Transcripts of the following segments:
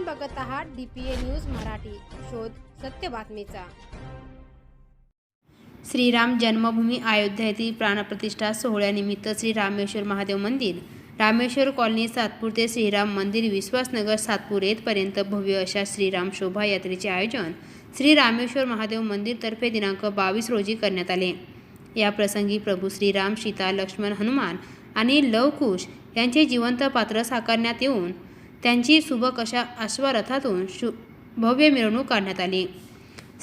आपण बघत आहात डीपीए न्यूज मराठी. शोध सत्य बातमीचा. श्रीराम जन्मभूमी अयोध्या येथील प्राणप्रतिष्ठा सोहळ्यानिमित्त श्री रामेश्वर महादेव मंदिर. रामेश्वर कॉलनी सातपूर ते श्रीराम मंदिर विश्वासनगर सातपूर येथपर्यंत भव्य अशा श्रीराम शोभायात्रेचे आयोजन श्री रामेश्वर महादेव मंदिरतर्फे दिनांक बावीस रोजी करण्यात आले. या प्रसंगी प्रभू श्रीराम सीता लक्ष्मण हनुमान आणि लवकुश यांचे जिवंत पात्र साकारण्यात येऊन त्यांची सुबक अशा अश्वरथातून शु भव्य मिरवणूक काढण्यात आली.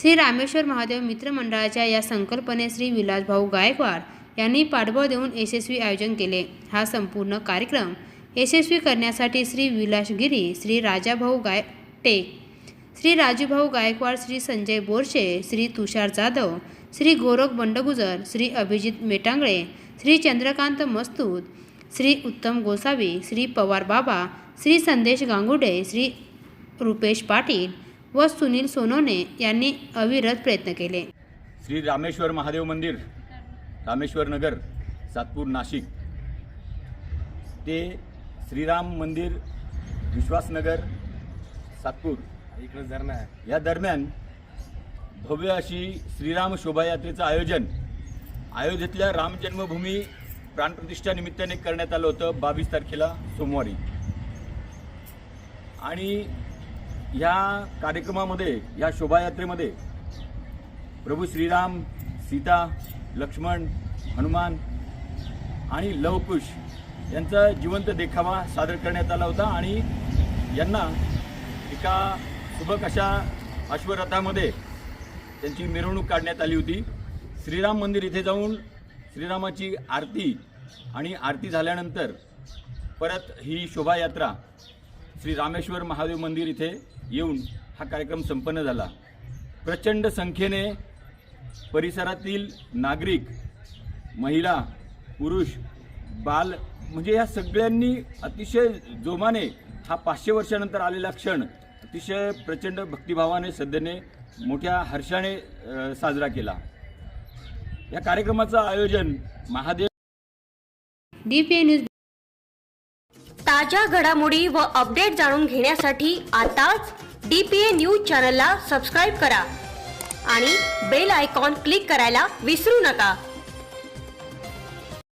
श्री रामेश्वर महादेव मित्रमंडळाच्या या संकल्पने श्री विलासभाऊ गायकवाड यांनी पाठबळ देऊन यशस्वी आयोजन केले. हा संपूर्ण कार्यक्रम यशस्वी करण्यासाठी श्री विलासगिरी श्री राजाभाऊ गाय टेक श्री राजूभाऊ गायकवाड श्री संजय बोरशे श्री तुषार जाधव श्री गोरख बंडगुजर श्री अभिजित मेटांगळे श्री चंद्रकांत मस्तूत श्री उत्तम गोसावी श्री पवार बाबा श्री संदेश गांगुडे श्री रुपेश पाटील व सुनील सोनवणे यांनी अविरत प्रयत्न केले. श्री रामेश्वर महादेव मंदिर रामेश्वर नगर सातपूर नाशिक. ते श्रीराम मंदिर विश्वासनगर सातपूर. इकडे दरम्यान या दरम्यान भव्य अशी श्रीराम शोभायात्रेचं आयोजन अयोध्येतल्या राम जन्मभूमी प्राणप्रतिष्ठा निमित्ताने करण्यात आलं होतं बावीस तारखेला सोमवारी. आणि ह्या कार्यक्रमामध्ये या शोभायात्रेमध्ये प्रभू श्रीराम सीता लक्ष्मण हनुमान आणि लवकुश यांचा जिवंत देखावा सादर करण्यात आला होता आणि यांना एका सुबक अशा अश्वरथामध्ये त्यांची मिरवणूक काढण्यात आली होती. श्रीराम मंदिर इथे जाऊन श्रीरामाची आरती आणि आरती झाल्यानंतर परत ही शोभायात्रा श्री रामेश्वर महादेव मंदिर इथे येऊन हा कार्यक्रम संपन्न झाला. प्रचंड संख्येने परिसरातील नागरिक महिला पुरुष बाल म्हणजे या सगळ्यांनी अतिशय जोमाने हा पाचशे वर्षानंतर आलेला क्षण अतिशय प्रचंड भक्तिभावाने श्रद्धेने मोठ्या हर्षाने साजरा केला. या कार्यक्रमाचं आयोजन महादेव डी पी न्यूज ताज्या घडामोडी व अपडेट जाणून घेण्यासाठी आताच डी पी ए न्यूज चॅनलला सबस्क्राईब करा. आणि बेल आयकॉन क्लिक करायला विसरू नका.